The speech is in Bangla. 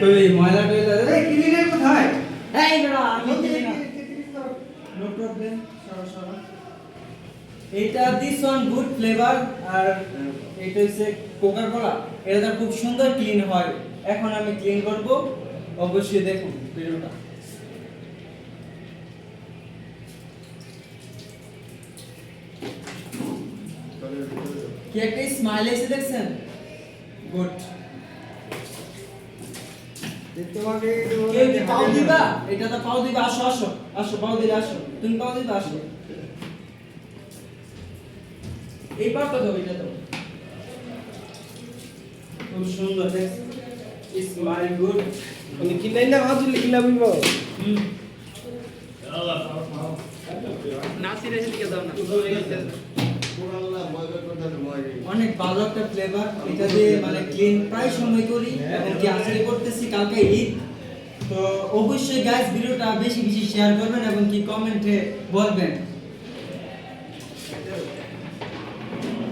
কই ময়লা টয়লা এই ক্লিনার কোথায়? এই আমি। নো। প্রবলেম সরো সরো। এটা দিস ওয়ান গুড ফ্লেভার আর এটা হচ্ছে কোকা কোলা এটা খুব সুন্দর ক্লিন হয়। এখন আমি ক্লিন করব। অবশ্যই দেখুন ভিডিওটা। কি একটা স্মাইল এসে দেখছেন? গুড তোমাকে কেউ কি পাও দিবা? এটা তো পাও দিবা। আসো আসো আসো পাও দিলে আসো। তুমি পাও দিবা আসো। এই পাওটা দাও এটা দাও। খুব সুন্দর দেখ। স্মাইল গুড মানে কিনাই না হাত দিলে কিনা বিব হুম। নাসিরের দিকে দাও না। ভালো একটা ফ্লেভার এটা দিয়ে মানে ক্লিন প্রায় সময় করি এবং কি আজকে করতেছি, কালকে ঈদ। তো অবশ্যই গাইস ভিডিওটা বেশি বেশি শেয়ার করবেন এবং কি কমেন্টে বলবেন।